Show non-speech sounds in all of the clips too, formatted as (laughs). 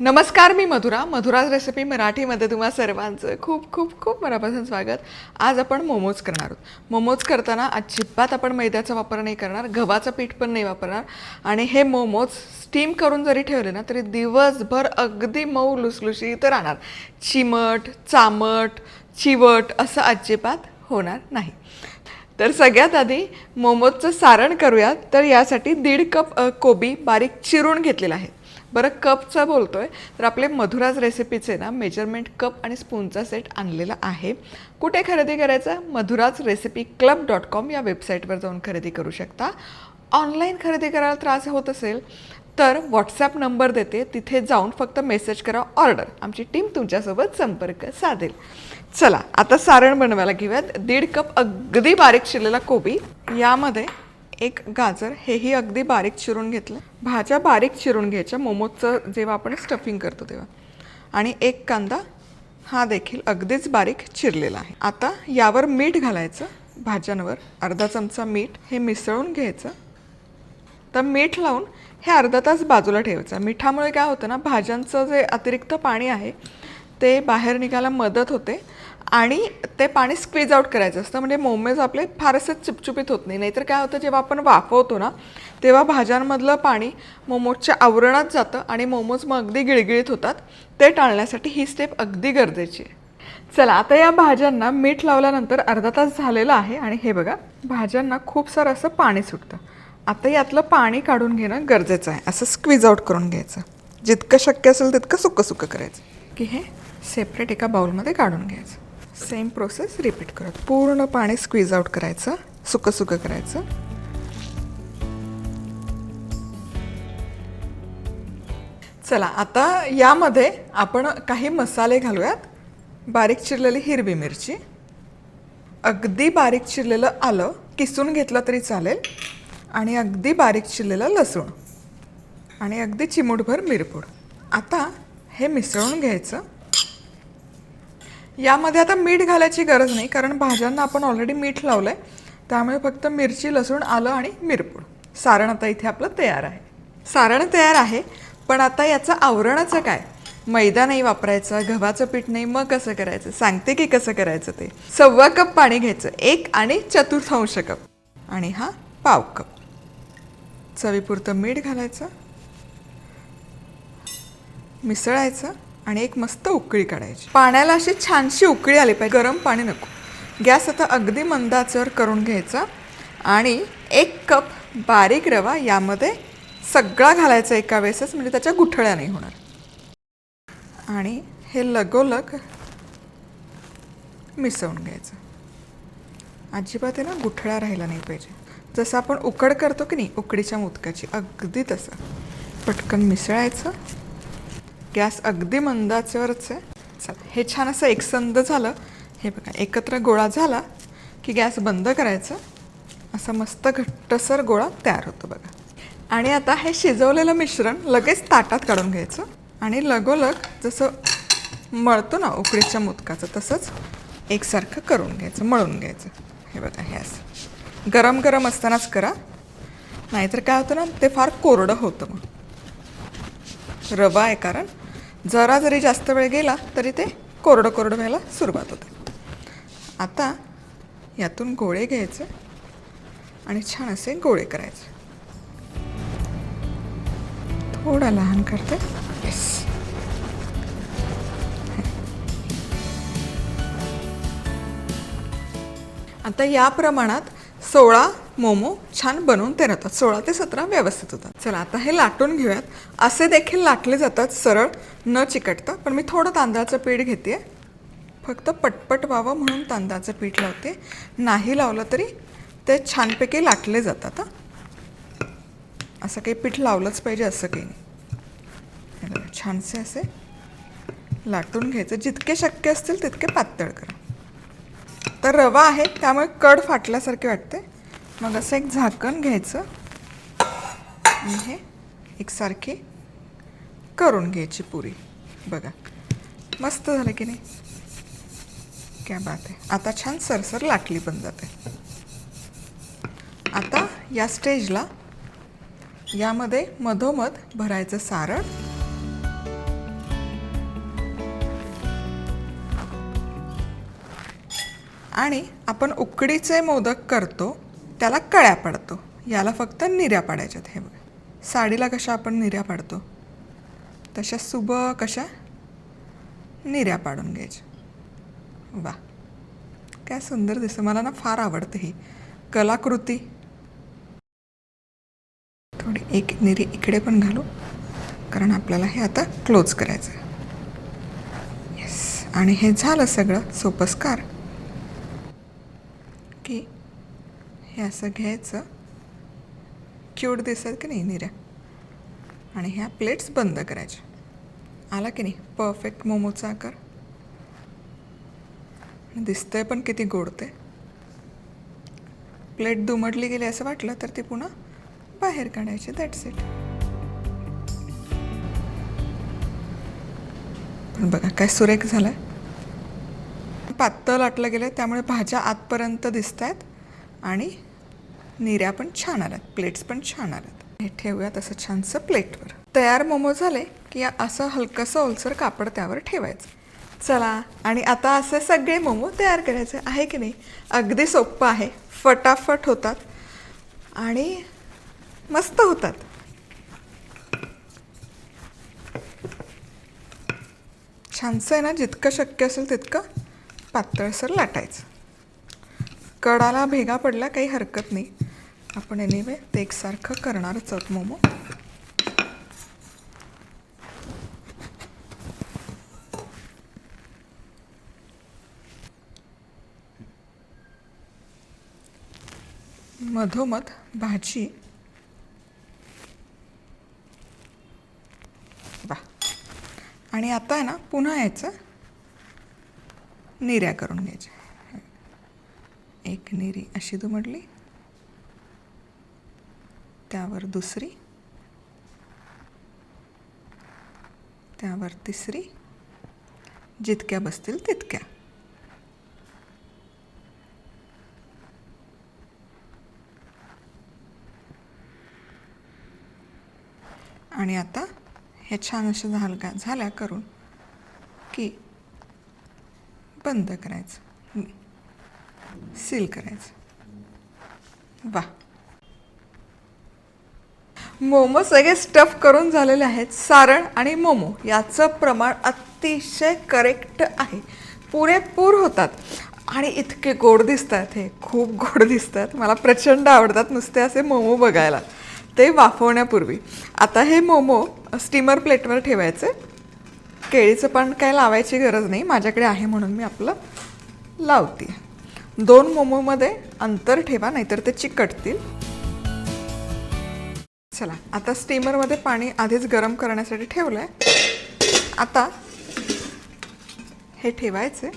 नमस्कार मी मधुरा. मधुराज रेसिपी मराठीमध्ये तुम्हा सर्वांचं खूप खूप खूप मनापासून स्वागत. आज आपण मोमोज करणार आहोत. मोमोज करताना अजिबात आपण मैद्याचा वापर नाही करणार गव्हाचं पीठ पण नाही वापरणार. आणि हे मोमोज स्टीम करून जरी ठेवले ना तरी दिवसभर अगदी मऊ लुसलुशीत राहणार. चिमट चामट चिवट असं अजिबात होणार नाही. तर सगळ्यात आधी मोमोजचं सारण करूयात. तर यासाठी दीड कप कोबी बारीक चिरून घेतलेला आहे. बरं कपचं आहे तर आपले मधुराज रेसिपीचे ना मेजरमेंट कप आणि स्पूनचा सेट आणलेला आहे. कुठे खरेदी करायचं? Madhura's recipe club dot com या वेबसाईटवर जाऊन खरेदी करू शकता. ऑनलाईन खरेदी करायला त्रास होत असेल तर व्हॉट्सॲप नंबर देते. तिथे जाऊन फक्त मेसेज करा ऑर्डर आमची टीम तुमच्यासोबत संपर्क साधेल. चला आता सारण बनवायला घेऊयात. दीड कप अगदी बारीक शिरलेला कोबी. यामध्ये एक गाजर हेही अगदी बारीक चिरून घेतलं. भाज्या बारीक चिरून घ्यायच्या. मोमोजचं जेव्हा आपण स्टफिंग करतो तेव्हा. आणि एक कांदा हा देखील अगदीच बारीक चिरलेला आहे. आता यावर मीठ घालायचं. भाज्यांवर अर्धा चमचा मीठ हे मिसळून घ्यायचं. तर मीठ लावून हे अर्धा तास बाजूला ठेवायचं. मिठामुळे काय होतं ना भाज्यांचं जे अतिरिक्त पाणी आहे ते बाहेर निघायला मदत होते. आणि ते पाणी स्क्वीज आउट करायचं असतं. म्हणजे मोमेज आपले फारसे चिपचिपीत होत नाही. नाहीतर काय होतं जेव्हा आपण वाफवतो ना तेव्हा भाज्यांमधलं पाणी मोमोजच्या आवरणात जातं आणि मोमोज मग अगदी गिळगिळीत होतात. ते टाळण्यासाठी ही स्टेप अगदी गरजेची आहे. चला आता या भाज्यांना मीठ लावल्यानंतर अर्धा तास झालेला आहे आणि हे बघा भाज्यांना खूप सारं असं पाणी सुटतं. आता यातलं पाणी काढून घेणं गरजेचं आहे. असं स्क्वीज आउट करून घ्यायचं. जितकं शक्य असेल तितकं सुकं सुकं करायचं. की हे सेपरेट एका बाउलमध्ये काढून घ्यायचं. सेम प्रोसेस रिपीट करत पूर्ण पाणी स्क्वीज आउट करायचं सुकं सुकं करायचं. चला आता यामध्ये आपण काही मसाले घालूयात. बारीक चिरलेली हिरवी मिरची. अगदी बारीक चिरलेलं आलं किसून घेतलं तरी चालेल. आणि अगदी बारीक चिरलेलं लसूण. आणि अगदी चिमूटभर मिरपूड. आता हे मिसळून घ्यायचं. यामध्ये आता मीठ घालायची गरज नाही कारण भाज्यांना आपण ऑलरेडी मीठ लावलं आहे त्यामुळे फक्त मिरची लसूण आलं आणि मिरपूड. सारण आता इथे आपलं तयार आहे. सारण तयार आहे पण आता याचं आवरणाचं काय? मैदा नाही वापरायचा गव्हाचं पीठ नाही मग कसं करायचं? सांगते की कसं करायचं ते? सव्वा कप पाणी घ्यायचं एक आणि चतुर्थांश कप. आणि हा पाव कप. चवीपुरतं मीठ घालायचं. मिसळायचं. आणि एक मस्त उकळी काढायची. पाण्याला अशी छानशी उकळी आली पाहिजे. गरम पाणी नको. गॅस आता अगदी मंद करून घ्यायचा आणि एक कप बारीक रवा यामध्ये सगळा घालायचा एका वेळेसच म्हणजे त्याच्या गुठळ्या नाही होणार. आणि हे लगोलग मिसळून घ्यायचं. अजिबात आहे ना गुठळ्या राहिला नाही पाहिजे. जसं आपण उकड करतो की नाही उकडीच्या मुदकाची अगदी तसं. पटकन मिसळायचं. गॅस अगदी मंदाचेवरच आहे चालेल हे छान असं एकसंद झालं. हे बघा एकत्र गोळा झाला की गॅस बंद करायचं. असं मस्त घट्टसर गोळा तयार होतो बघा. आणि आता हे शिजवलेलं मिश्रण लगेच ताटात काढून घ्यायचं. आणि लगोलग जसं मळतो ना उकडीच्या मुदकाचं तसंच एकसारखं करून घ्यायचं मळून घ्यायचं. हे बघा हे असं. गरम गरम असतानाच करा. नाहीतर काय होतं ना ते फार कोरडं होतं मग. रवा आहे कारण. जरा जरी जास्त वेळ गेला तरी ते कोरडं कोरडं व्हायला सुरुवात होते. आता यातून गोळे घ्यायचे आणि छान असे गोळे करायचे. थोडा लहान करते. येस आता या प्रमाणात सोळा मोमो छान बनवून ते राहतात सोळा ते सतरा व्यवस्थित होतात. चला आता हे लाटून घेऊयात. असे देखील लाटले जातात सरळ न चिकटता. पण मी थोडं तांदळाचं पीठ घेते. फक्त पटपट व्हावं म्हणून तांदळाचं पीठ लावते. नाही लावलं तरी ते छानपैकी लाटले जातात हां. असं काही पीठ लावलंच पाहिजे असं काही नाही. छानसे असे लाटून घ्यायचं. जितके शक्य असतील तितके पातळ करा. तर रवा आहे त्यामुळे कड फाटल्यासारखे वाटते. मग असं एक झाकण घ्यायचं. हे एकसारखी करून घ्यायची पुरी. बघा. मस्त झालं की नाही? क्या बात आहे. आता छान सरसर लाटली पण जाते. आता या स्टेजला यामध्ये मधोमध भरायचं सारण. आणि आपण उकडीचे मोदक करतो. त्याला कळ्या पडतो. याला फक्त निऱ्या पाडायच्यात हे बघ. साडीला कशा आपण निऱ्या पाडतो? तशा सुब कशा? निऱ्या पाडून घ्यायच्या. वा. काय सुंदर दिसतं. मला ना फार आवडते ही. कलाकृती. थोडी एक निरी इकडे पण घालू. कारण आपल्याला हे आता क्लोज करायचं आहे येस आणि हे झालं सगळं. सोपस्कार की हे असं घ्यायचं. क्यूट दिसत की नाही निऱ्या? आणि ह्या प्लेट्स बंद करायच्या. आला की नाही? परफेक्ट मोमोचा आकार. दिसतंय पण किती गोड ते. प्लेट दुमडली गेली असं वाटलं तर ती पुन्हा बाहेर काढायची. दॅट्स इट पण बघा काय सुरेख झालाय. पातळ लाटलं गेलं त्यामुळे भाज्या आतपर्यंत दिसत आहेत आणि निऱ्या पण छान आल्यात प्लेट्स पण छान आल्यात. हे ठेवूयात असं छानसं प्लेटवर तयार मोमो झाले की असं हलकंसं ओलसर कापड त्यावर ठेवायचं. चला आणि आता असे सगळे मोमो तयार करायचे आहे की नाही? अगदी सोपं आहे. फटाफट होतात. आणि मस्त होतात. छानसं आहे ना? जितकं शक्य असेल तितकं पातळसर लाटायचं. कडाला भेगा पडला काही हरकत नाही. आपण एनिवे ते एकसारखं करणारच आहोत मोमो. मधोमध भाजी. वा आणि आता आहे ना पुन्हा यायचं. निर्या करून घ्यायच्या. एक निरी. अशी दुमडली त्यावर दुसरी. त्यावर तिसरी. जितक्या बसतील तितक्या. आणि आता हे छान अशा झालका झाल्या करून की बंद करायचं. सील करायचं. वा मोमो सगळे स्टफ करून झालेले आहेत. सारण आणि मोमो याचं प्रमाण अतिशय करेक्ट आहे. पुरेपूर होतात. आणि इतके गोड दिसतात हे. खूप गोड दिसतात. मला प्रचंड आवडतात नुसते असे मोमो बघायला. ते वाफवण्यापूर्वी. आता हे मोमो स्टीमर प्लेटवर ठेवायचे. केळीचं पण काय लावायची गरज नाही. माझ्याकडे आहे म्हणून मी आपलं लावते. दोन मोमोमध्ये अंतर ठेवा नाहीतर ते चिकटतील. चला आता स्टीमरमध्ये पाणी आधीच गरम करण्यासाठी ठेवलं आहे आता हे ठेवायचे.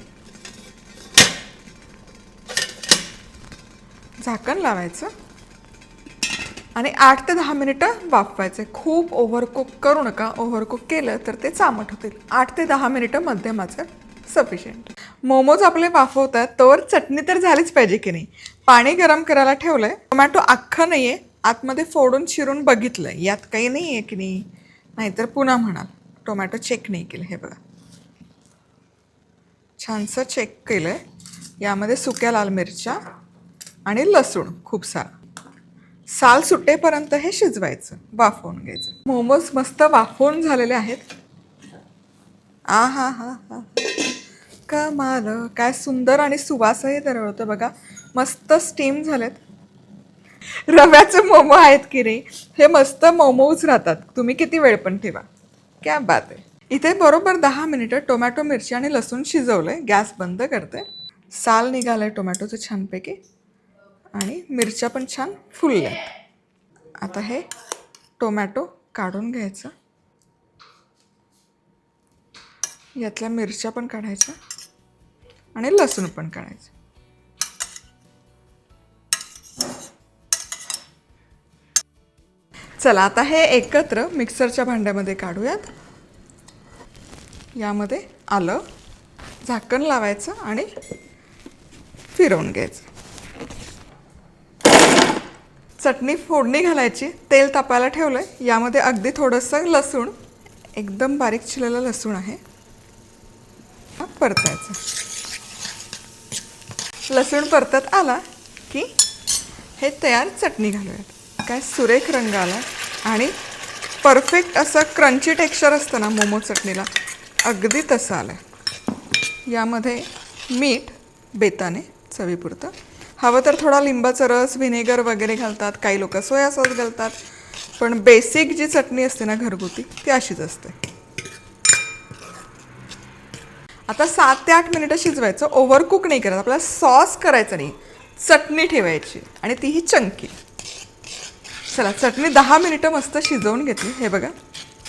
झाकण लावायचं. आणि आठ ते दहा मिनिटं वाफवायचे. खूप ओव्हरकुक करू नका. ओव्हरकुक केलं तर ते चामट होतील. आठ ते दहा मिनिटं मध्यमाचं सफिशियंट मोमोज आपले वाफवतात. तर तोवर चटणी तर झालीच पाहिजे की नाही? पाणी गरम करायला ठेवलं आहे टोमॅटो अख्खं नाही आहे आतमध्ये फोडून चिरून बघितलं यात काही नाही आहे की नाही. नाहीतर पुन्हा म्हणाल. टोमॅटो चेक नाही केलं. हे बघा. छानसं चेक केलं आहे यामध्ये सुक्या लाल मिरच्या आणि लसूण खूप सारा. साल सुटेपर्यंत हे शिजवायचं. वाफवून घ्यायचं. मोमोज मस्त वाफवून झालेले आहेत. आ हा हा हा. कमाल. काय सुंदर आणि सुवासही दरवळतं बघा. मस्त स्टीम झालेत. (laughs) रव्याचे मोमो आहेत की रे हे मस्त मोमोज राहतात. तुम्ही किती वेळ पण ठेवा. क्या बात आहे. इथे बरोबर दहा मिनिटं टोमॅटो मिरची आणि लसूण शिजवलंय. गॅस बंद करते. साल निघालंय टोमॅटोचं छानपैकी. आणि मिरच्या पण छान फुलल्या आता हे टोमॅटो काढून घ्यायचं. यातल्या मिरच्या पण काढायच्या. आणि लसूण पण काढायचं. चला आता हे एकत्र मिक्सरच्या भांड्यामध्ये काढूयात. यामध्ये आलं झाकण लावायचं आणि फिरवून घ्यायचं. चटणी फोडणी घालायची तेल तापायला ठेवलं आहे यामध्ये अगदी थोडंसं लसूण एकदम बारीक चिरलेलं लसूण आहे. परतायचं. लसूण परतत आला की हे तयार चटणी घालूयात. काय सुरेख रंग आला. आणि परफेक्ट असं क्रंची टेक्स्चर असतं ना मोमो चटणीला अगदी तसं आलं आहे यामध्ये मीठ बेताने चवीपुरतं. हवं तर थोडा लिंबाचा रस व्हिनेगर वगैरे घालतात. काही लोक सोया सॉस घालतात. पण बेसिक जी चटणी असते ना घरगुती ती अशीच असते. आता सात ते आठ मिनिटं शिजवायचं. ओव्हरकुक नाही करायचं आपल्याला सॉस करायचं नाही. चटणी ठेवायची. आणि तीही चंकी. चला चटणी दहा मिनिटं मस्त शिजवून घेतली. हे बघा.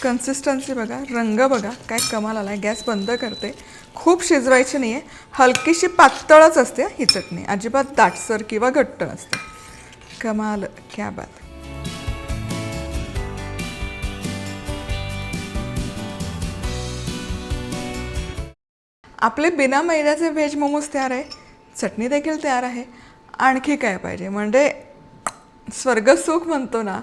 कन्सिस्टन्सी बघा. रंग बघा. काय कमाल आला आहे गॅस बंद करते. खूप शिजवायची नाही आहे हलकीशी पातळच असते. ही चटणी अजिबात दाटसर किंवा घट्ट नसते. कमाल. क्या बात. आपले बिना मैद्याचे व्हेज मोमोज तयार आहे. चटणी देखील तयार आहे. आणखी काय पाहिजे? म्हणजे स्वर्गसुख म्हणतो ना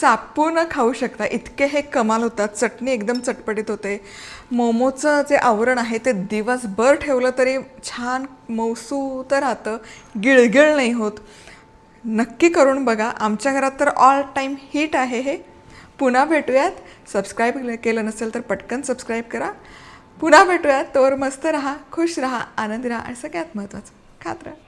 चापून खाऊ शकता. इतके हे कमाल होतात. चटणी एकदम चटपटीत होते. मोमोचं जे आवरण आहे ते दिवसभर ठेवलं तरी छान मौसू तर राहतं. गिळगिळ नाही होत. नक्की करून बघा. आमच्या घरात तर ऑल टाईम हिट आहे हे. पुन्हा भेटूयात. सबस्क्राईब केलं नसेल तर पटकन सबस्क्राईब करा. पुन्हा भेटूयात. तोवर मस्त राहा खुश राहा आनंदी राहा आणि सगळ्यात महत्त्वाचं खात राहा.